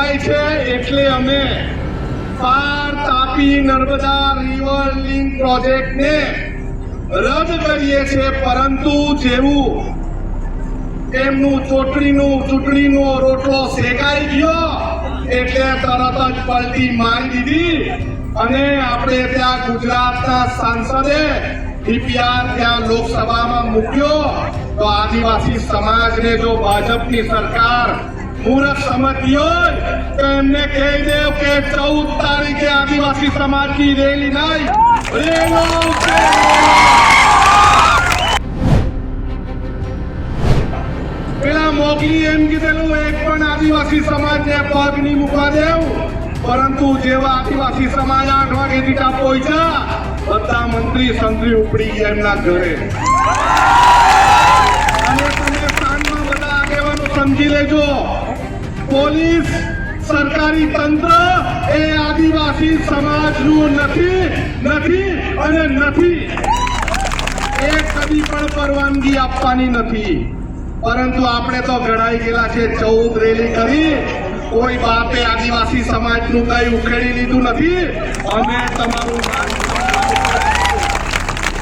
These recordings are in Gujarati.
લાગણી છે એટલે અમે પાર તાપી નર્મદા રિવર લિંક પ્રોજેક્ટને રદ કરીએ છીએ. પરંતુ જેવું તેમનું ચોટણીનું, ચૂંટણીનો રોટલો શેકાઈ ગયો એટલે તરત જ પલટી મારી દીધી અને આપણે ત્યાં ગુજરાતના સાંસદે ડીપીઆર ત્યાં લોકસભામાં મૂક્યો. તો આદિવાસી સમાજને જો ભાજપની સરકાર મૂર્ખ સમજતી હોય તો એમને કહી દેવ કે ચૌદ તારીખે આદિવાસી સમાજની રેલી નહીં. પેલા મોગલી એમ કીધેલું, એક પણ આદિવાસી સમાજને પગ નહીં મૂકવા દેવું. પરંતુ જેવા આદિવાસી સમાજ આઠ વાગે દીટા પહોંચ્યા બધા મંત્રી સંત્રી ઉપડી ગયા એમના ઘરે. અને તમે સ્થાનમાં બધા આગેવાનો સમજી લેજો. પોલીસ, સરકારી તંત્ર એ આદિવાસી સમાજનું નથી નથી અને નથી. એ કદી પણ પરવાનગી આપવાની નથી. પરંતુ આપણે તો ઘડાઈ ગયેલા છે, ચૌદ રેલી કરી. કોઈ બાપે આદિવાસી સમાજનું કઈ ઉખેડી લીધું નથી. અમે તમારું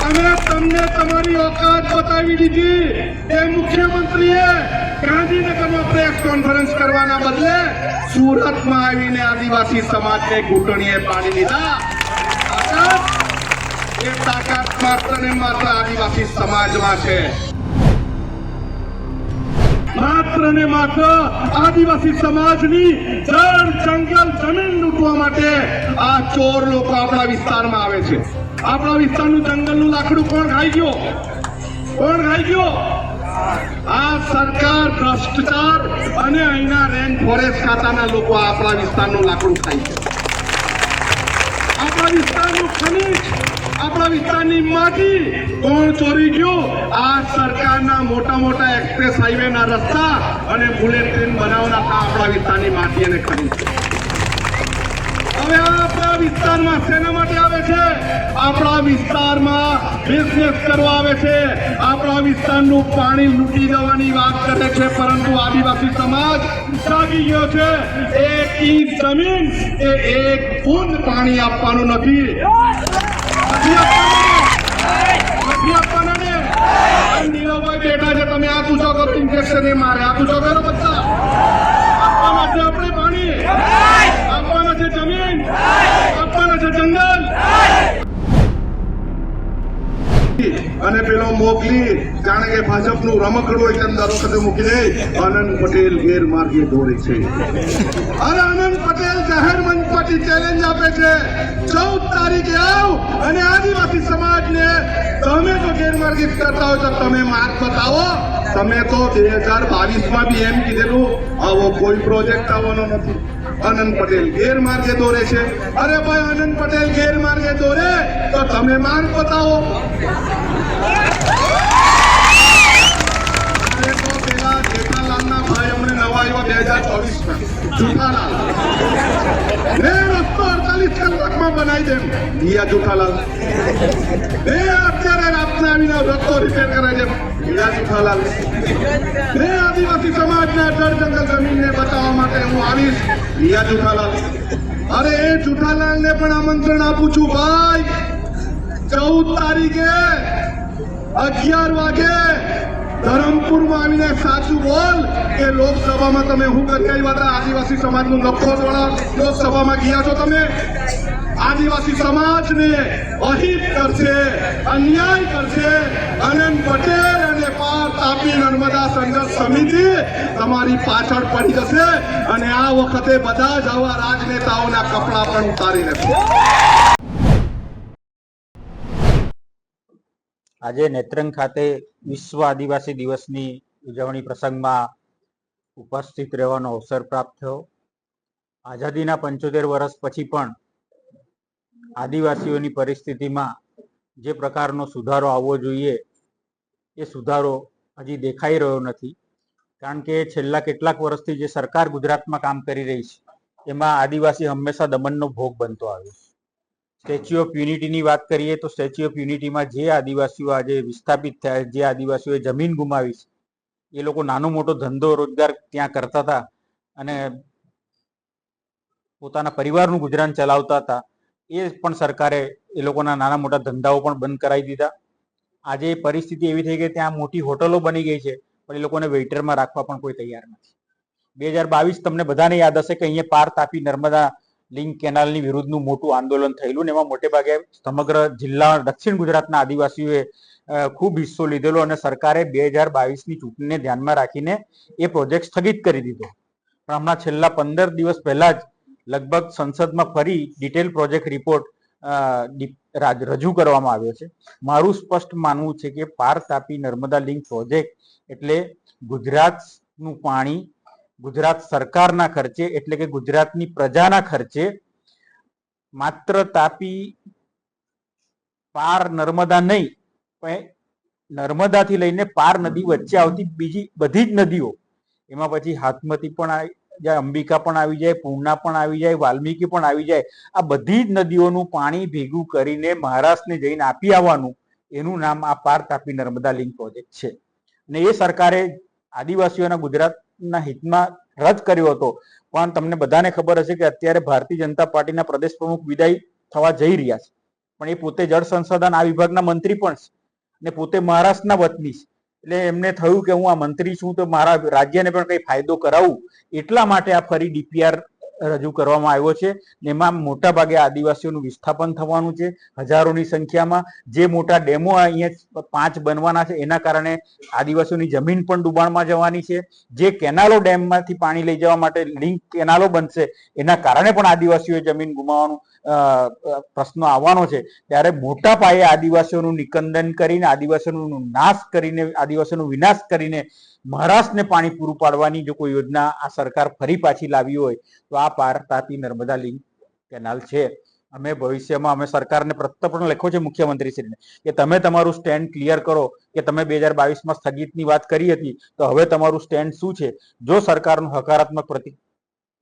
અમે તમને તમારી ઓકાત બતાવી દીધી. એ મુખ્યમંત્રીએ ગાંધીનગરમાં પ્રેસ કોન્ફરન્સ કરવાના બદલે સુરતમાં આવીને આદિવાસી સમાજને ઘૂંટણીએ પાડી લીધા એ તાકાત માત્ર ને માત્ર આદિવાસી સમાજમાં છે. માત્ર ને માત્ર આદિવાસી સમાજની જળ જંગલ જમીન લૂંટવા માટે આ ચોર લોકો આપણા વિસ્તારમાં આવે છે. આપણા વિસ્તારનું જંગલનું લાકડું કોણ ખાઈ ગયો? કોણ ખાઈ ગયો? આ સરકાર, ભ્રષ્ટાચાર અને અહીંના રેન ફોરેસ્ટ ખાતાના લોકો આપણા વિસ્તારનું લાકડું ખાય છે. આપણા વિસ્તારનું ખનીજ, આપણા વિસ્તારની માટી કોણ ચોરી ગયો. આ સરકારના મોટા મોટા એક્સપ્રેસ હાઈવે ના રસ્તા અને બુલેટ ટ્રેન બનાવના આપણા વિસ્તારની માટી અને ખનીજ. હવે આ આપણા વિસ્તારમાં શેના માટે આવે છે? આપણા વિસ્તારમાં બિઝનેસ કરવા આવે છે. આપણા વિસ્તારનું પાણી લૂંટી જવાની વાત કરે છે, પરંતુ આદિવાસી સમાજ જાગી ગયો છે. એક ઇંચ જમીન એ એક બુંદ પાણી આપવાનું નથી. નીરવભાઈ બેઠા છે, તમે આ પૂછો કરો ઇન્જેક્શન એ મારે. આ પૂછો કરો બધા આપવાના છે આપણે પાણી. આપવાના છે જમીન. આપવાના છે જંગલ. અને પેલો મોકલી જાણે કે ભાજપનું રમકડું તેમ દર વખતે મૂકી દે. આનંદ પટેલ ગેરમાર્ગે દોરે છે. અરે આનંદ પટેલ જાહેર મંચ પરથી ચેલેન્જ આપે છે. ચૌદ તારીખે આવ અને આદિવાસી સમાજને તમે જો ગેરમાર્ગે કરતા હોય તો તમે માર્ગ બતાવો. તમે તો બે હજાર બાવીસમાં બી એમ કીધેલું, આવો કોઈ પ્રોજેક્ટ આવવાનો નથી. આનંદ પટેલ ગેરમાર્ગે દોરે છે. અરે ભાઈ, આનંદ પટેલ ગેરમાર્ગે દોરે, તો તમે માર્ગ બતાવો બનાવી દેમ. જુઠાલાલ અત્યારે રાતના આવીને રિપેર કરે છે. દિયા સમાજ ને આદિવાસી જળ જંગલ જમીનને બતાવવા માટે હું આવીશ. દિયા જુઠાલાલ. અરે એ જુઠાલાલને પણ આમંત્રણ આપું છું, ભાઈ. ચૌદ તારીખે અગિયાર વાગે ધરમપુરમાં આવીને સાચું બોલ કે લોકસભામાં તમે હું કરી આવ્યા હતા આદિવાસી સમાજનું નફો દ્વારા લોકસભામાં ગયા છો તમે? આદિવાસી સમાજને અહિત કરશે, અન્યાય કરશે આનંદ પટેલ તાપી નર્મદા સંઘર્ષ સમિતિ તમારી પાછળ પડી જશે અને આ વખતે બધા જ આવા રાજનેતાઓના કપડા પણ ઉતારી નથી આજે નેત્રંગ ખાતે વિશ્વ આદિવાસી દિવસની ઉજવણી પ્રસંગમાં ઉપસ્થિત રહેવાનો અવસર પ્રાપ્ત થયો. આઝાદીના પંચોતેર વર્ષ પછી પણ આદિવાસીઓની પરિસ્થિતિમાં જે પ્રકારનો સુધારો આવવો જોઈએ, એ સુધારો હજી દેખાઈ રહ્યો નથી. કારણ કે છેલ્લા કેટલાક વર્ષથી જે સરકાર ગુજરાતમાં કામ કરી રહી છે, એમાં આદિવાસી હંમેશા દમનનો ભોગ બનતો આવ્યો સ્ટેચ્યુ ઓફ યુનિટીની વાત કરીએ તો સ્ટેચ્યુ ઓફ યુનિટીમાં જે આદિવાસીઓ આજે વિસ્થાપિત થયા, જે આદિવાસીઓએ જમીન ગુમાવી છે, એ લોકો નાનો મોટો ધંધો રોજગાર ત્યાં કરતા હતા અને પોતાના પરિવારનું ગુજરાન ચલાવતા હતા. એ પણ સરકારે એ લોકોના નાના મોટા ધંધાઓ પણ બંધ કરાવી દીધા. આજે પરિસ્થિતિ એવી થઈ ગઈ ત્યાં મોટી હોટલો બની ગઈ છે, પણ એ લોકોને વેઇટરમાં રાખવા પણ કોઈ તૈયાર નથી. બે હજાર બાવીસ તમને બધાને યાદ હશે કે અહીંયા પાર તાપી નર્મદા લિંક કેનાલની વિરુદ્ધનું મોટું આંદોલન થયેલું ને એમાં મોટે ભાગે સમગ્ર જિલ્લા દક્ષિણ ગુજરાતના આદિવાસીઓએ ખૂબ હિસ્સો લીધેલો અને સરકારે બે હજાર બાવીસની ચૂંટણીને ધ્યાનમાં રાખીને એ પ્રોજેક્ટ સ્થગિત કરી દીધો. પણ હમણાં છેલ્લા પંદર દિવસ પહેલા જ લગભગ સંસદમાં ફરી ડિટેલ પ્રોજેક્ટ રિપોર્ટ રજૂ કરવામાં આવ્યો છે. મારું સ્પષ્ટ માનવું છે કે પાર તાપી નર્મદા લિંક પ્રોજેક્ટ એટલે ગુજરાતનું પાણી, ગુજરાત સરકારના ખર્ચે એટલે કે ગુજરાતની પ્રજાના ખર્ચે માત્ર તાપી પાર નર્મદા નહીં, પણ નર્મદાથી લઈને પાર નદી વચ્ચે આવતી બીજી બધી જ નદીઓ, એમાં પછી હાથમતી પણ આવી જાય અંબિકા પણ આવી જાય, પૂર્ણા પણ આવી જાય, વાલ્મીકી પણ આવી જાય, આ બધી જ નદીઓનું પાણી ભેગું કરીને મહારાષ્ટ્રને જઈને આપી આવવાનું, એનું નામ આ પાર તાપી નર્મદા લિંક પ્રોજેક્ટ છે. અને એ સરકારે આદિવાસીઓના ગુજરાતના હિતમાં રદ કર્યો હતો. પણ તમને બધાને ખબર હશે કે અત્યારે ભારતીય જનતા પાર્ટીના પ્રદેશ પ્રમુખ વિદાય થવા જઈ રહ્યા છે. પણ એ પોતે જળ સંસાધન આ વિભાગના મંત્રી પણ છે. ને પોતે મહારાષ્ટ્રના વતની છે. એટલે એમને થયું કે હું આ મંત્રી છું તો મારા રાજ્યને પણ કઈ ફાયદો કરાવું. એટલા માટે આ ફરી ડીપીઆર રજૂ કરવામાં આવ્યો છે એમાં મોટા ભાગે આદિવાસીઓનું વિસ્થાપન થવાનું છે. હજારોની સંખ્યામાં જે મોટા ડેમો અહીંયા પાંચ બનવાના છે એના કારણે આદિવાસીઓની જમીન પણ ડુબાણમાં જવાની છે. જે કેનાલો ડેમમાંથી પાણી લઈ જવા માટે લિંક કેનાલો બનશે એના કારણે પણ આદિવાસીઓએ જમીન અ, પ્રશ્ન આવવાનો છે. ત્યારે મોટા પાયે આદિવાસીઓનું નિકંદન કરીને, આદિવાસીઓનું નાશ કરીને, આદિવાસીઓનો વિનાશ કરીને મહારાષ્ટ્રને પાણી પૂરું પાડવાની જો કોઈ યોજના આ સરકાર ફરી પાછી લાવી હોય, તો આ પાર તાપી નર્મદા લિંક કેનાલ છે. અમે ભવિષ્યમાં, અમે સરકારને પ્રત્યપણ પણ લખ્યો છે મુખ્યમંત્રીશ્રીને કે તમે તમારું સ્ટેન્ડ ક્લિયર કરો, કે તમે બે હજાર બાવીસમાં સ્થગિતની વાત કરી હતી, તો હવે તમારું સ્ટેન્ડ શું છે? જો સરકારનું હકારાત્મક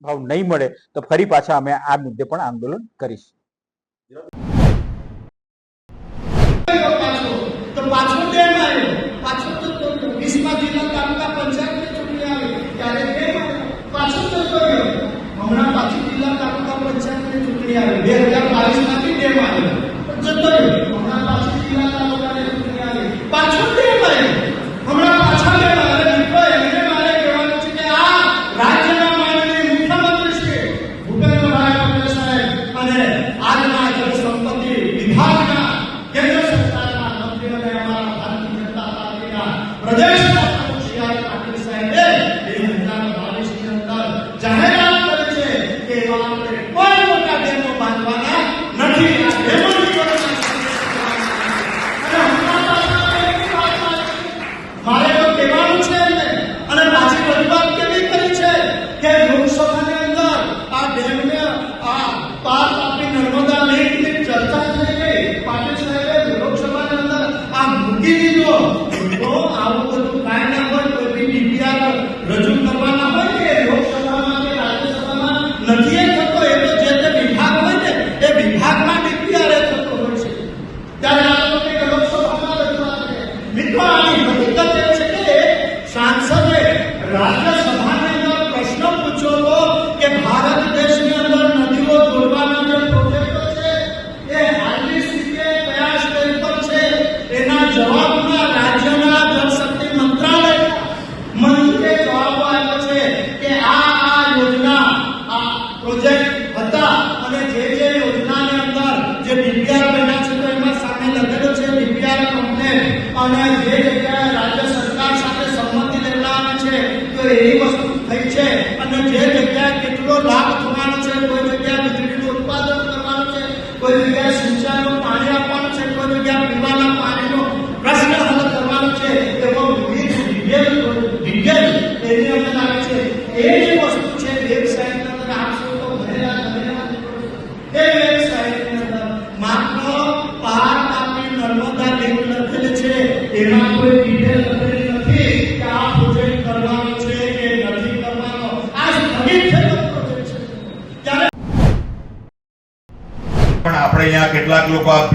પ્રતિભાવ નહીં મળે, તો ફરી પાછા અમે આ મુદ્દે પણ આંદોલન કરીશું. હમણાં પાછી ચૂંટણી આવી. બે હજાર બાવીસમાંથી કેમ આવ્યો? જતો રહ્યો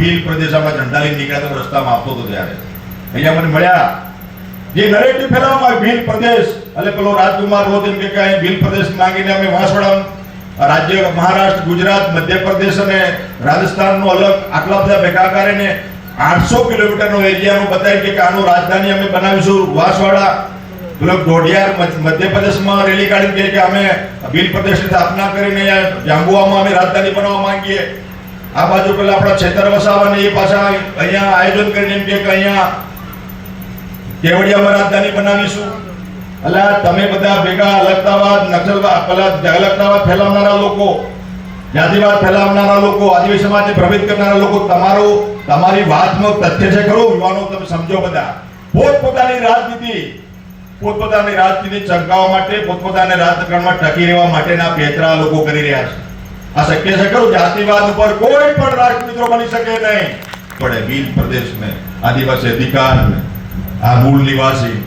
ભીલ પ્રદેશમાં ઝંડા લઈને નીકળ્યા તો રસ્તામાં આવતો હતો ત્યારે. અહીંયા મને મળ્યા, જે નરેટિવ ફેલાવવામાં ભીલ પ્રદેશ. એટલે પેલો રાજકુમાર રોજ એમ કે અહીં ભીલ પ્રદેશ માંગીને અમે વાંસવાડા, રાજ્ય મહારાષ્ટ્ર, ગુજરાત, મધ્યપ્રદેશ અને રાજસ્થાનનો અલગ આટલા બધા ભેગા કરીને આઠસો કિલોમીટરનો એરિયાનું બતાવી કે આનું રાજધાની અમે બનાવીશું. વાંસવાડા, પેલો ઢોઢિયાર મધ્યપ્રદેશમાં રેલી કાઢી કે અમે ભીલ પ્રદેશની સ્થાપના કરીને જાંબુઆમાં અમે રાજધાની બનાવવા માંગીએ. આ બાજુ પેલા આપણા છેતર વસાવાને એ પાછા અહીંયા આયોજન કરીને એમ કે અહીંયા કેવડિયામાં રાજધાની બનાવીશું. એટલે તમે બધા ભેગા અલગતાવાદ નક્સલવાદ પેલા અલગતાવાદ ફેલાવનારા લોકો, જાતિવાદ ફેલાવનારા લોકો, આદિવાસી સમાજને પ્રભાવિત કરનારા લોકો, તમારું, તમારી વાતનો તથ્ય છે ખરું? યુવાનો, તમે સમજો બધા. પોતપોતાની રાજનીતિ પોતપોતાની રાજનીતિ ચમકાવવા માટે, પોતપોતાના રાજકારણમાં ટકી રહેવા માટેના પેતરા લોકો કરી રહ્યા છે. આ શક્ય છે ખરું, જાતિવાદ ઉપર કોઈ પણ રાષ્ટ્ર મિત્રો બની શકે નહીં. પડે ભીલ પ્રદેશને, આદિવાસી અધિકાર આ મૂળ નિવાસી,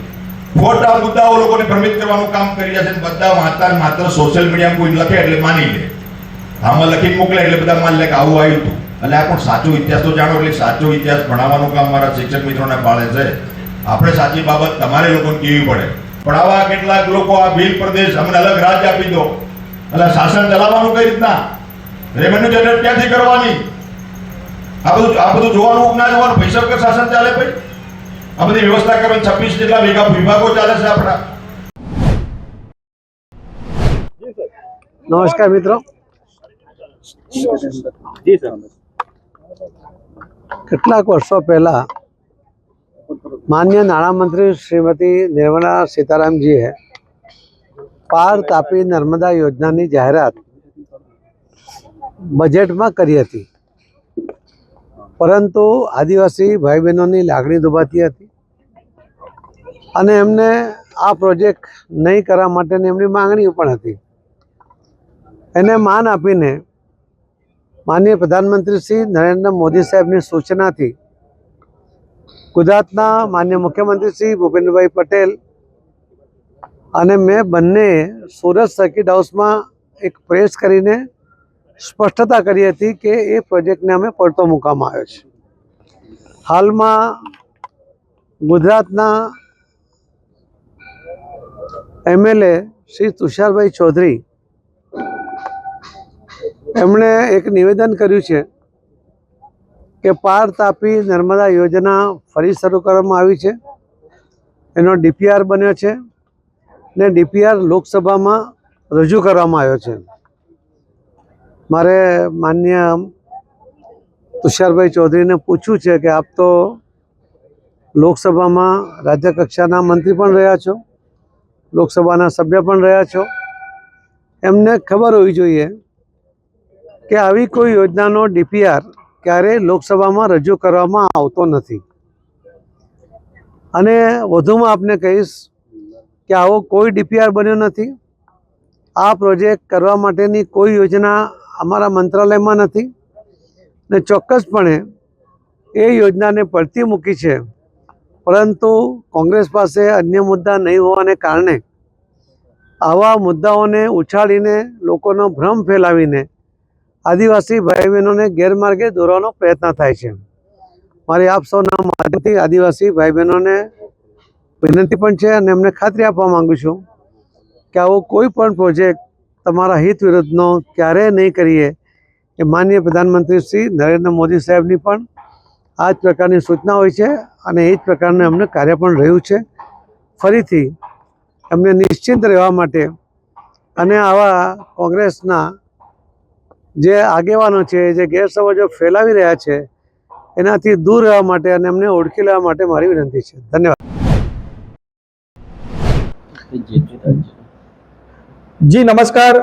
ખોટા મુદ્દાઓ લોકોને ભ્રમિત કરવાનું કામ કરી રહ્યા છે બધા માત્ર માત્ર સોશિયલ મીડિયામાં કોઈ લખે એટલે માની લે. આમાં લખી મોકલે એટલે બધા માની લે કે આવું આવ્યું હતું. એટલે આ પણ સાચો ઇતિહાસ તો જાણો, એટલે સાચો ઇતિહાસ ભણાવવાનું કામ મારા શિક્ષક મિત્રોને પાડે છે. આપણે સાચી બાબત તમારે લોકોને કહેવી પડે. પણ આવા કેટલાક લોકો આ ભીલ પ્રદેશ અમને અલગ રાજ્ય આપી દો. એટલે શાસન ચલાવવાનું કઈ રીતના? રેવન્યુ જનરેટ ક્યાંથી કરવાની? આ બધું આ બધું જોવાનું ના જોવાનું? પૈસા શાસન ચાલે ભાઈ? આ બધી વ્યવસ્થા કરવાની છવ્વીસ જેટલા વિભાગ વિભાગો ચાલે છે આપણા. નમસ્કાર મિત્રો. કેટલાક વર્ષો પહેલા માન્ય નાણામંત્રી શ્રીમતી નિર્મલા સીતારામજીએ પાર તાપી નર્મદા યોજનાની જાહેરાત બજેટમાં કરી હતી. પરંતુ આદિવાસી ભાઈ બહેનોની લાગણી દુભાતી હતી અને એમને આ પ્રોજેક્ટ નહીં કરવા માટેની એમની માંગણીઓ પણ હતી. એને માન આપીને માનનીય પ્રધાનમંત્રી શ્રી નરેન્દ્ર મોદી સાહેબની સૂચનાથી ગુજરાતના માન્ય મુખ્યમંત્રી શ્રી ભૂપેન્દ્રભાઈ પટેલ અને મેં બંને સુરત સર્કિટ હાઉસમાં એક પ્રેસ કરીને સ્પષ્ટતા કરી હતી કે એ પ્રોજેક્ટને અમે પડતો મૂકવામાં આવ્યો છે. હાલમાં ગુજરાતના એમએલએ શ્રી તુષારભાઈ ચૌધરી એમણે એક નિવેદન કર્યું છે કે પાર તાપી નર્મદા યોજના ફરી શરૂ કરવામાં આવી છે. એનો ડીપીઆર બન્યો છે ને ડીપીઆર લોકસભામાં રજૂ કરવામાં આવ્યો છે. મારે માન્ય તુષારભાઈ ચૌધરીને પૂછ્યું છે કે આપ તો લોકસભામાં રાજ્ય કક્ષાના મંત્રી પણ રહ્યા છો, લોકસભાના સભ્ય પણ રહ્યા છો. એમને ખબર હોવી જોઈએ કે આવી કોઈ યોજનાનો ડીપીઆર ક્યારેય લોકસભામાં રજૂ કરવામાં આવતો નથી. અને વધુમાં આપને કહીશ કે આવો કોઈ ડીપીઆર બન્યો નથી. આ પ્રોજેક્ટ કરવા માટેની કોઈ યોજના અમારા મંત્રાલયમાં નથી. ને ચોક્કસપણે એ યોજનાને પડતી મૂકી છે. પરંતુ કોંગ્રેસ પાસે અન્ય મુદ્દા નહીં હોવાને કારણે આવા મુદ્દાઓને ઉછાળીને લોકોનો ભ્રમ ફેલાવીને આદિવાસી ભાઈ બહેનોને ગેરમાર્ગે દોરવાનો પ્રયત્ન થાય છે. મારી આપ સૌના માધ્યમથી આદિવાસી ભાઈ બહેનોને વિનંતી પણ છે અને એમને ખાતરી આપવા માગું છું કે આવો કોઈ પણ પ્રોજેક્ટ તમારા હિત વિરુદ્ધનો ક્યારેય નહીં કરીએ એ માનનીય પ્રધાનમંત્રી શ્રી નરેન્દ્ર મોદી સાહેબની પણ આ જ પ્રકારની સૂચના હોય છે અને એ જ પ્રકારનું એમને કાર્ય પણ રહ્યું છે. ફરીથી એમને નિશ્ચિંત રહેવા માટે અને આવા કોંગ્રેસના જે આગેવાનો છે, જે ગેરસમજો ફેલાવી રહ્યા છે, એનાથી દૂર રહેવા માટે અને એમને ઓળખી લેવા માટે મારી વિનંતી છે. ધન્યવાદ. જી, નમસ્કાર.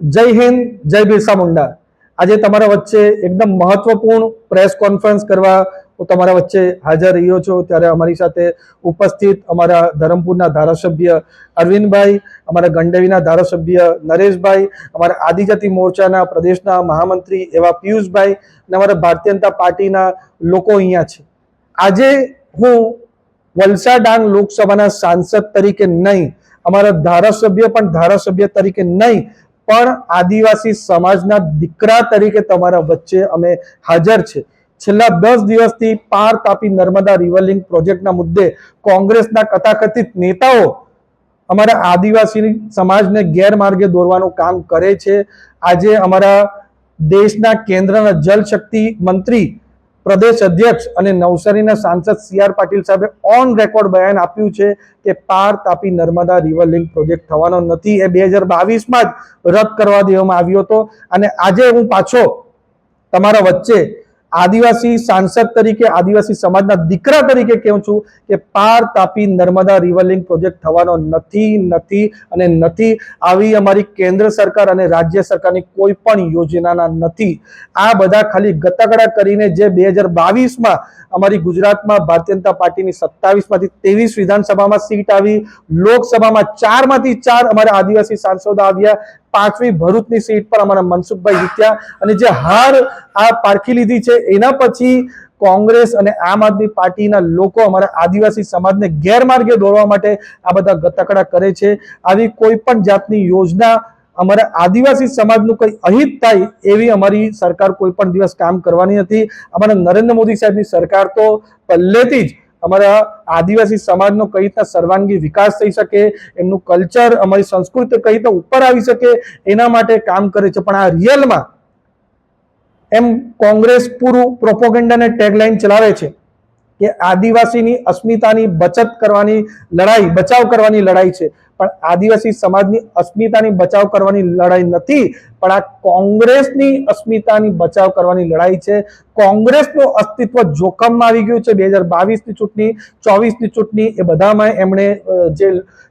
જય હિન્દ, જય બિરસા મુંડા. આજે તમારા વચ્ચે એકદમ મહત્વપૂર્ણ પ્રેસ કોન્ફરન્સ કરવા હું તમારા વચ્ચે હાજર રહ્યો છું. ત્યારે અમારી સાથે ઉપસ્થિત અમારા ધરમપુરના ધારાસભ્ય અરવિંદભાઈ, અમારા ગંડેવીના ધારાસભ્ય નરેશભાઈ, અમારા આદિજાતિ મોરચાના પ્રદેશના મહામંત્રી એવા પિયુષભાઈ અને અમારા ભારતીય જનતા પાર્ટીના લોકો અહીંયા છે. આજે હું વલસાડ ડાંગ લોકસભાના સાંસદ તરીકે નહીં અમારા ધારાસભ્ય પણ ધારાસભ્ય તરીકે નહીં, પણ આદિવાસી સમાજના દીકરા તરીકે તમારા વચ્ચે અમે હાજર છે. છેલ્લા દસ દિવસથી પાર તાપી નર્મદા રિવરલિંગ પ્રોજેક્ટના મુદ્દે કોંગ્રેસના કથાકથિત નેતાઓ અમારા આદિવાસી સમાજને ગેરમાર્ગે દોરવાનું કામ કરે છે. આજે અમારા દેશના કેન્દ્રના જલશક્તિ મંત્રી પ્રદેશ અધ્યક્ષ અને નવસારીના સાંસદ સી આર પાટીલ સાહેબે ઓન રેકોર્ડ બયાન આપ્યું છે કે Par Tapi Narmada river link project થવાનો નથી. એ બે હજાર બાવીસમાં જ રદ કરવા દેવામાં આવ્યો હતો. અને આજે હું પાછો તમારા વચ્ચે આદિવાસી સાંસદ તરીકે, આદિવાસી સમાજના દીકરા તરીકે કહું છું કે પાર તાપી નર્મદા રિવરલિંગ પ્રોજેક્ટ થવાનો નથી નથી અને નથી. આવી અમારી કેન્દ્ર સરકાર અને રાજ્ય સરકારની કોઈ પણ યોજનાના નથી. આ બધા ખાલી ગતકડા કરીને જે બે હજાર બાવીસમાં અમારી ગુજરાતમાં ભારતીય જનતા પાર્ટીની સત્તાવીસમાંથી ત્રેવીસ વિધાનસભામાં સીટ આવી, લોકસભામાં ચારમાંથી ચાર અમારા આદિવાસી સાંસદો આવ્યા, પાંચમી ભરૂચની સીટ પર અમારા મનસુખભાઈ જીત્યા. અને જે હાર આ પારખી લીધી છે, એના પછી કોંગ્રેસ અને આમ આદમી પાર્ટીના લોકો અમારા આદિવાસી સમાજને ગેરમાર્ગે દોરવા માટે આ બધા ગતકડા કરે છે. આવી કોઈ પણ જાતની યોજના અમારા આદિવાસી સમાજનું કંઈ અહિત થાય એવી અમારી સરકાર કોઈ પણ દિવસ કામ કરવાની નથી. અમારા નરેન્દ્ર મોદી સાહેબની સરકાર તો પહેલેથી જ અમારા આદિવાસી સમાજનો કઈ રીતના સર્વાંગી વિકાસ થઈ શકે, એમનું કલ્ચર અમારી સંસ્કૃતિ કઈ રીતે ઉપર આવી શકે, એના માટે કામ કરે છે. પણ આ રિયલમાં એમ કોંગ્રેસ પૂરું પ્રોપોગેન્ડાને ટેગલાઇન ચલાવે છે કે આદિવાસીની અસ્મિતાની બચત કરવાની લડાઈ, બચાવ કરવાની લડાઈ છે. પણ આદિવાસી સમાજની અસ્મિતાની બચાવ કરવાની લડાઈ નથી. પણ આ કોંગ્રેસની અસ્મિતાની બચાવ કરવાની લડાઈ છે. કોંગ્રેસનું અસ્તિત્વ જોખમમાં આવી ગયું છે. બે હજાર બાવીસની ચૂંટણી, ચોવીસની ચૂંટણી એ બધામાં એમણે જે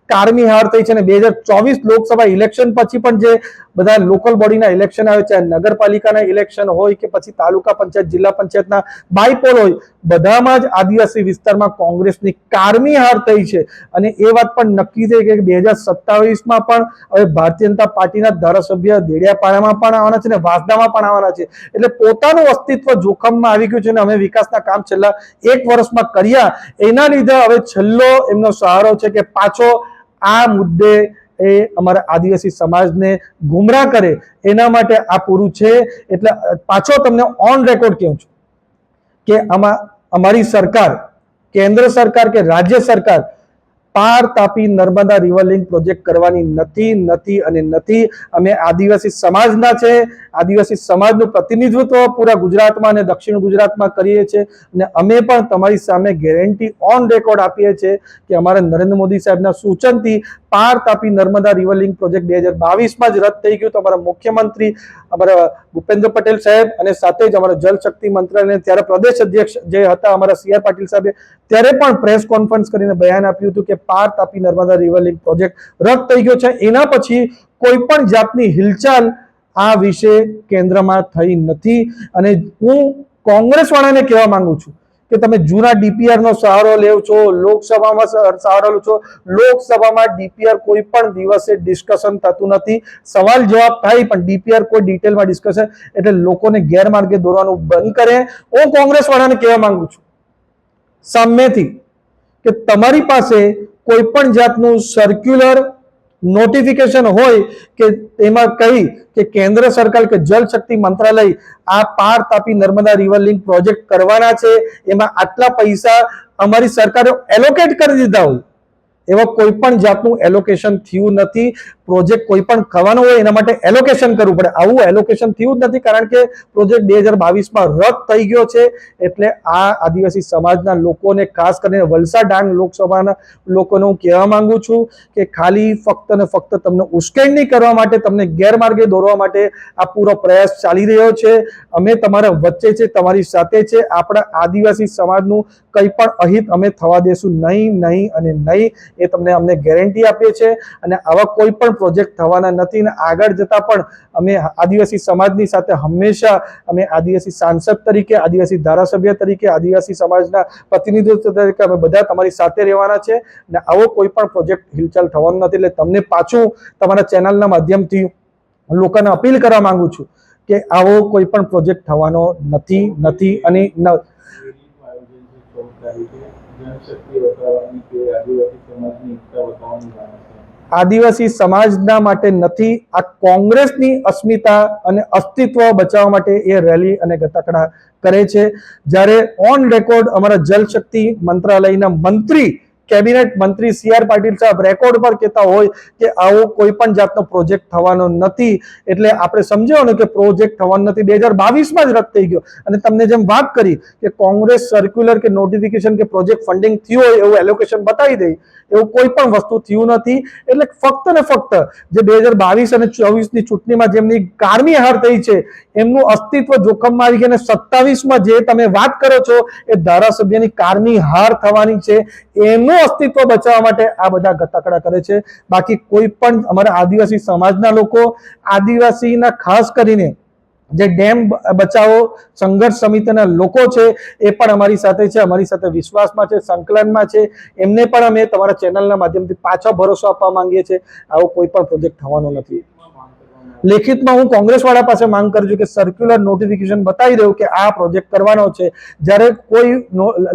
કારમી હાર થઈ છે અને બે હજાર ચોવીસ લોકસભા ઇલેક્શન પછી પણ જે બધા લોકલ બોડીના ઇલેક્શન આવે છે નગરપાલિકાના ઇલેક્શન હોય કે પછી તાલુકા પંચાયત, જિલ્લા પંચાયતના બાયપોલ હોય, બધામાં જ આદિવાસી વિસ્તારમાં કોંગ્રેસની કારમી હાર થઈ છે. અને એ વાત પણ નક્કી થઈ કે બે હજાર સત્તાવીસમાં પણ હવે ભારતીય જનતા પાર્ટીના ધારાસભ્ય દેડિયાપાડામાં પણ આવવાના છે ને વાસદામાં પણ આવવાના છે. એટલે પોતાનું અસ્તિત્વ જોખમમાં આવી ગયું છે અને અમે વિકાસના કામ છેલ્લા એક વર્ષમાં કર્યા. એના લીધે હવે છેલ્લો એમનો સહારો છે કે પાછો આ મુદ્દે એ અમારા આદિવાસી સમાજને ગુમરાહ કરે. એના માટે આ પૂરું છે. એટલે પાછો તમને ઓન રેકોર્ડ કહું છું કે આમાં અમારી સરકાર, કેન્દ્ર સરકાર કે રાજ્ય સરકાર Par Tapi Narmada river link project કરવાની નથી નથી અને નથી. અમે આદિવાસી સમાજના છે. આદિવાસી સમાજનું પ્રતિનિધિત્વ પૂરા ગુજરાતમાં અને દક્ષિણ ગુજરાતમાં કરીએ છીએ અને અમે પણ તમારી સામે ગેરંટી ઓન રેકોર્ડ આપીએ છીએ કે અમારા નરેન્દ્ર મોદી સાહેબના સૂચનથી Par Tapi Narmada river link project બે હજાર બાવીસમાં જ રદ થઈ ગયું. તો અમારા મુખ્યમંત્રી, અમારા ભૂપેન્દ્ર પટેલ સાહેબ અને સાથે જ અમારા જલશક્તિ મંત્રાલય ત્યારે પ્રદેશ અધ્યક્ષ જે હતા અમારા સી આર પાટીલ સાહેબે ત્યારે પણ પ્રેસ કોન્ફરન્સ કરીને બયાન આપ્યું હતું કે Par Tapi Narmada river link project રદ થઈ ગયો છે. એના પછી કોઈ પણ જાતની હિલચાલ આ વિશે કેન્દ્રમાં થઈ નથી. અને હું કોંગ્રેસ વાળાને કહેવા માંગુ છું કે તમે જૂના ડીપીઆર નો સહારો લેવ છો, લોકસભામાં સહારો લો છો, લોકસભામાં ડીપીઆર કોઈ પણ દિવસે ડિસ્કશન થતું નથી. સવાલ જવાબ થાય પણ ડીપીઆર કોઈ ડિટેલમાં ડિસ્કશન એટલે લોકોને ગેરમાર્ગે દોરવાનું બંધ કરે. હું કોંગ્રેસ વાળાને કહેવા માંગુ છું સામેથી કે તમારી પાસે કોઈ પણ જાતનું સર્ક્યુલર નોટિફિકેશન હોય કે એમાં કહી કે કેન્દ્ર સરકાર કે જલ શક્તિ મંત્રાલય આ Par Tapi Narmada river link project કરવાના છે. એમાં આટલા પૈસા અમારી સરકારે એલોકેટ કરી દીધા હોય. એવા કોઈ પણ જાતનું એલોકેશન થયું નથી. પ્રોજેક્ટ કોઈ પણ કરવાનો હોય એના માટે એલોકેશન કરવું પડે. આવું એલોકેશન થયું જ નથી કારણ કે પ્રોજેક્ટ બે હજાર બાવીસમાં રદ થઈ ગયો છે. એટલે આ આદિવાસી સમાજના લોકોને, ખાસ કરીને વલસાડ ડાંગ લોકસભાના લોકોને હું કહેવા માંગુ છું કે ખાલી ફક્ત ને ફક્ત તમને ઉશ્કેરણી કરવા માટે, તમને ગેરમાર્ગે દોરવા માટે આ પૂરો પ્રયાસ ચાલી રહ્યો છે. અમે તમારા વચ્ચે છે, તમારી સાથે છે. આપણા આદિવાસી સમાજનું કંઈ પણ અહિત અમે થવા દેશું નહીં નહીં અને નહીં. એ તમને અમને ગેરંટી આપીએ છીએ અને આવા કોઈ પણ પ્રોજેક્ટ થવાના નથી અને આગળ જતા પણ અમે આદિવાસી સમાજની સાથે હંમેશા અમે આદિવાસી સાંસદ તરીકે, આદિવાસી ધારાસભ્ય તરીકે, આદિવાસી સમાજના પ્રતિનિધિત્વ તરીકે અમે બધા તમારી સાથે રહેવાના છે અને આવો કોઈ પણ પ્રોજેક્ટ હિલચાલ થવાનો નથી એટલે તમને પાછું તમારા ચેનલના માધ્યમથી લોકોને અપીલ કરવા માંગુ છું કે આવો કોઈ પણ પ્રોજેક્ટ થવાનો નથી નથી અને આદિવાસી સમાજના માટે નથી, આ કોંગ્રેસની અસ્મિતા અને અસ્તિત્વ બચાવવા માટે એ રેલી અને ગતકડા કરે છે. જ્યારે ઓન રેકોર્ડ અમારા જલશક્તિ મંત્રાલયના મંત્રી કેબિનેટ મંત્રી સી આર પાટીલ સાહેબ રેકોર્ડ પર કહેતા હોય કે આવો કોઈ પણ જાતનો પ્રોજેક્ટ થવાનો નથી. એટલે આપણે સમજાવવાનું કે પ્રોજેક્ટ થવાનો નથી. બે હજાર બાવીસમાં જ રદ થઈ ગયો. અને તમને જેમ વાત કરી કે કોંગ્રેસ સર્ક્યુલર કે નોટિફિકેશન કે પ્રોજેક્ટ ફંડિંગ થયું હોય એવું એલોકેશન બતાવી દઈ એવું કોઈ પણ વસ્તુ થયું નથી. એટલે ફક્ત ને ફક્ત જે બે હજાર બાવીસ અને ચોવીસની ચૂંટણીમાં જેમની કારમી હાર થઈ છે એમનું અસ્તિત્વ જોખમમાં આવી ગયા અને સત્તાવીસમાં જે તમે વાત કરો છો એ ધારાસભ્યની કારની હાર થવાની છે. એનું અસ્તિત્વ બચાવવા માટે આ બધા ગતાકડા કરે છે. બાકી કોઈ પણ અમારા આદિવાસી સમાજના લોકો, આદિવાસીના ખાસ કરીને જે ડેમ બચાવો, સંઘર્ષ સમિતિના લોકો છે, એ પણ અમારી સાથે છે, અમારી સાથે વિશ્વાસમાં છે, સંકલનમાં છે. એમને પણ અમે તમારા ચેનલના માધ્યમથી પાછો ભરોસો આપવા માંગીએ છીએ. આવો કોઈ પણ પ્રોજેક્ટ થવાનો નથી. લેખિતમાં હું કોંગ્રેસવાળા પાસે માંગ કરું છું કે સર્ક્યુલર નોટિફિકેશન બતાવી દઉં કે આ પ્રોજેક્ટ કરવાનો છે. જ્યારે કોઈ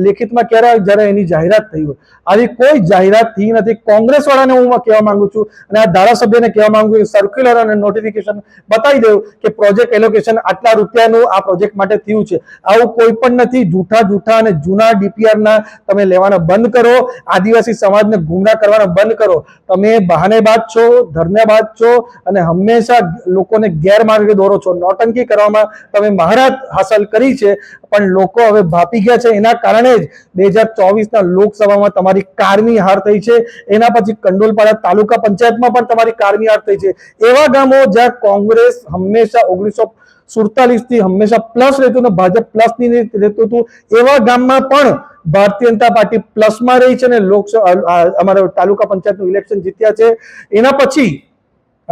લેખિતમાં ક્યારે જ્યારે એની જાહેરાત થઈ હોય. આવી કોઈ જાહેરાત થઈ નથી. કોંગ્રેસવાળાને હું કહેવા માંગુ છું અને આ ધારાસભ્યને કહેવા માંગુ છું સર્ક્યુલર અને નોટિફિકેશન બતાવી દઉં કે પ્રોજેક્ટ એલોકેશન આટલા રૂપિયાનું આ પ્રોજેક્ટ માટે થયું છે. આવું કોઈ પણ નથી. જૂઠા જૂઠા અને જૂના ડીપીઆરના તમે લેવાના બંધ કરો. આદિવાસી સમાજને ગુમરા કરવાના બંધ કરો. તમે બહાનેબાજ છો ધર્મબાજ છો અને હંમેશા લોકોને ગેરમાર્ગે દોરો છો. નોટંકી કરવામાં તમે મહારત હાંસલ કરી છે, પણ લોકો હવે ભાપી ગયા છે. એના કારણે જ બે હજાર ચોવીસના લોકસભામાં તમારી કારની હાર થઈ છે. એના પછી કંડોલપાડા તાલુકા પંચાયતમાં પણ તમારી કારની હાર થઈ છે. એવા ગામો જ્યાં કોંગ્રેસ હંમેશા ઓગણીસો સુડતાલીસથી હંમેશા પ્લસ રહેતું ને ભાજપ પ્લસની રહેતું હતું, એવા ગામમાં પણ ભારતીય જનતા પાર્ટી પ્લસમાં રહી છે ને લોકસભા અમારા તાલુકા પંચાયતનું ઇલેક્શન જીત્યા છે. એના પછી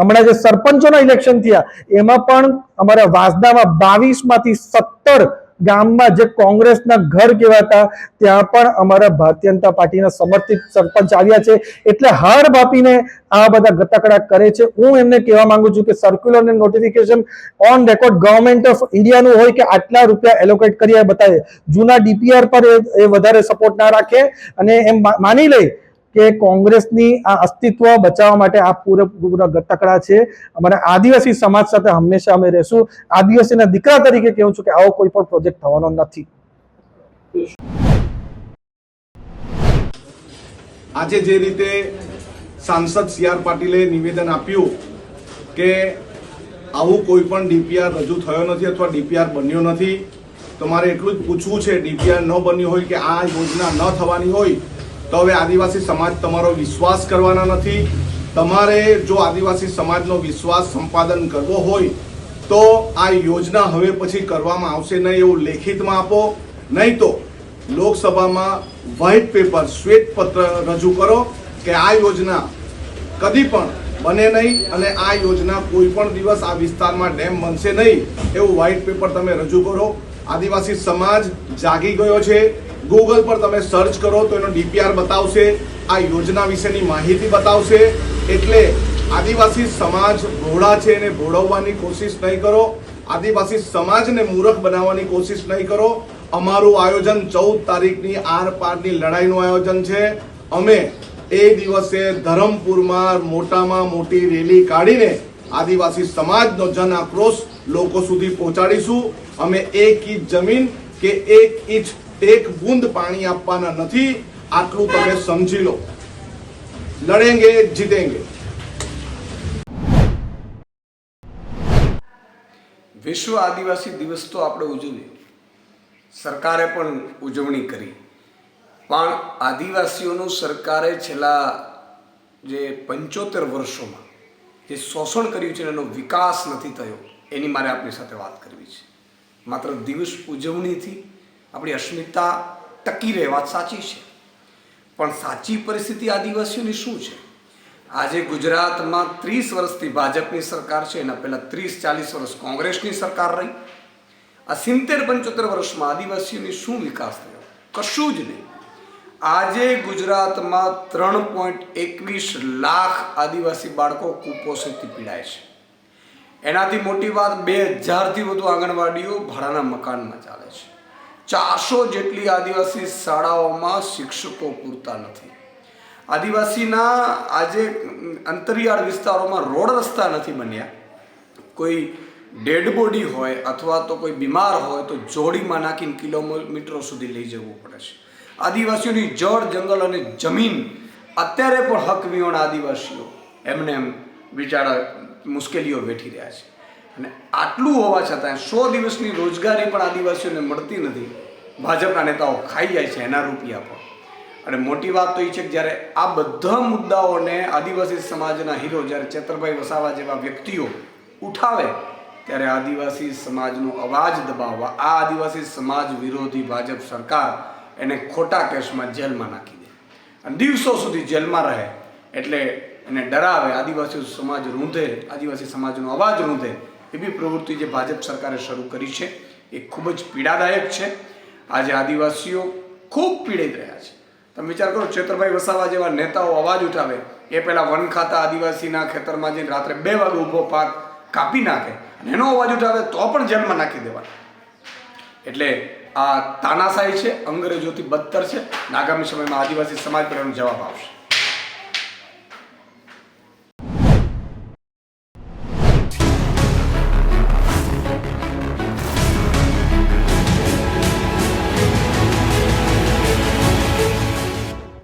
હમણાં જે સરપંચોના ઇલેક્શન થયા, એમાં પણ અમારા વાસદામાં બાવીસમાંથી સત્તર ગામમાં જે કોંગ્રેસના ઘર કહેવાતા, ત્યાં પણ અમારા ભારતીય જનતા પાર્ટીના સમર્થિત સરપંચ આવ્યા છે. એટલે હાર બાપીને આ બધા ગતકડા કરે છે. હું એમને કહેવા માંગુ છું કે સર્ક્યુલર અને notification on record government of ઇન્ડિયાનું હોય કે આટલા રૂપિયા એલોકેટ કરી બતાવે જૂના ડીપીઆર પર એ- વધારે સપોર્ટ ના રાખે અને એમ માની લે કે કોંગ્રેસની આ અસ્તિત્વ બચાવવા માટે આ પૂરેપૂરા તકડા છે. અમારા આદિવાસી સમાજ સાથે હંમેશા અમે રહેશું. આદિવાસીના દીકરા તરીકે કહું છું કે આવો કોઈ પણ પ્રોજેક્ટ થવાનો નથી. આજે જે રીતે સાંસદ સી આર પાટીલે નિવેદન આપ્યું કે આવું કોઈ પણ ડીપીઆર રજૂ થયો નથી અથવા ડીપીઆર બન્યો નથી, તો મારે એટલું જ પૂછવું છે, ડીપીઆર ન બન્યું હોય કે આ યોજના ન થવાની હોય તો હવે આદિવાસી સમાજ તમારો વિશ્વાસ કરવાના નથી. તમારે જો આદિવાસી સમાજનો વિશ્વાસ સંપાદન કરવો હોય, તો આ યોજના હવે પછી કરવામાં આવશે. નહીં એવું લેખિતમાં આપો, નહીં તો લોકસભામાં વ્હાઇટ પેપર શ્વેત પત્ર રજૂ કરો કે આ યોજના કદી પણ બને નહીં અને આ યોજના કોઈ પણ દિવસ આ વિસ્તારમાં ડેમ બનશે નહીં. એવું વ્હાઇટ પેપર તમે રજૂ કરો. આદિવાસી સમાજ જાગી ગયો છે. ગૂગલ પર તમે સર્ચ કરો તો એનો ડીપીઆર બતાવશે, આ યોજના વિશેની માહિતી બતાવશે. એટલે આદિવાસી સમાજ ભોળા છે એને ભોળવવાની કોશિશ નહીં કરો. આદિવાસી સમાજને મૂર્ખ બનાવવાની કોશિશ નહીં કરો. અમારું આયોજન ચૌદ તારીખની આર પારની લડાઈનું આયોજન છે. અમે એ દિવસે ધરમપુરમાં મોટામાં મોટી રેલી કાઢીને આદિવાસી સમાજનો જન આક્રોશ લોકો સુધી પહોંચાડીશું. અમે એક ઇંચ જમીન કે એક ઇંચ એક બૂંદ પાણી આપવાના નથી, આટલું તમે સમજી લો. લડેંગે, જીતેંગે. વિશ્વ આદિવાસી દિવસ તો આપણે ઉજવીએ. સરકારે પણ ઉજવણી કરી. પણ આદિવાસીઓનું સરકારે છેલ્લા જે પંચોતેર વર્ષોમાં જે શોષણ કર્યું છે એનો વિકાસ નથી થયો, એની મારે આપની સાથે વાત કરવી છે. માત્ર દિવસ ઉજવણીથી આપણી અસ્મિતા ટકી રહે, વાત સાચી છે. પણ સાચી પરિસ્થિતિ આદિવાસીઓની શું છે? આજે ગુજરાતમાં ત્રીસ વર્ષથી ભાજપની સરકાર છે, એના પહેલાં ત્રીસ ચાલીસ વર્ષ કોંગ્રેસની સરકાર રહી. આ સિત્તેર પંચોતેર વર્ષમાં આદિવાસીઓની શું વિકાસ થયો? કશું જ નહીં. આજે ગુજરાતમાં ત્રણ પોઈન્ટ એકવીસ લાખ આદિવાસી બાળકો કુપોષિતથી પીડાય છે. એનાથી મોટી વાત, બે હજારથી વધુ આંગણવાડીઓ ભાડાના મકાનમાં ચાલે છે. ચારસો જેટલી આદિવાસી શાળાઓમાં શિક્ષકો પૂરતા નથી. આદિવાસીના આજે અંતરિયાળ વિસ્તારોમાં રોડ રસ્તા નથી બન્યા. કોઈ ડેડ બોડી હોય અથવા તો કોઈ બીમાર હોય તો જોડીમાં નાખીને કિલોમીટરો સુધી લઈ જવું પડે છે. આદિવાસીઓની જળ, જંગલ અને જમીન અત્યારે પણ હક વિહોણ આદિવાસીઓ એમને એમ બિચારા મુશ્કેલીઓ વેઠી રહ્યા છે. અને આટલું હોવા છતાં સો દિવસની રોજગારી પણ આદિવાસીઓને મળતી નથી. ભાજપના નેતાઓ ખાઈ જાય છે એના રૂપિયા પણ અને મોટી વાત તો એ છે કે જ્યારે આ બધા મુદ્દાઓને આદિવાસી સમાજના હીરો જ્યારે ચેતરભાઈ વસાવા જેવા વ્યક્તિઓ ઉઠાવે, ત્યારે આદિવાસી સમાજનો અવાજ દબાવવા, આ આદિવાસી સમાજ વિરોધી ભાજપ સરકાર એને ખોટા કેસમાં જેલમાં નાખી દે. અને દિવસો સુધી જેલમાં રહે, એટલે એને ડરાવે, આદિવાસી સમાજ રૂંધે, આદિવાસી સમાજનો અવાજ રૂંધે એવી પ્રવૃત્તિ જે ભાજપ સરકારે શરૂ કરી છે, એ ખૂબ જ પીડાદાયક છે. આજે આદિવાસીઓ ખૂબ પીડિત રહ્યા છે. તમે વિચાર કરો, ચેતરભાઈ વસાવા જેવા નેતાઓ અવાજ ઉઠાવે, એ પહેલાં વન ખાતા આદિવાસીના ખેતરમાં જઈને રાત્રે બે વાગે ઊભો પાક કાપી નાખે અને એનો અવાજ ઉઠાવે તો પણ જેલમાં નાખી દેવાનો. એટલે આ તાનાશાહી છે, અંગ્રેજોથી બદતર છે આગામી સમયમાં આદિવાસી સમાજ પર એનો જવાબ આવશે.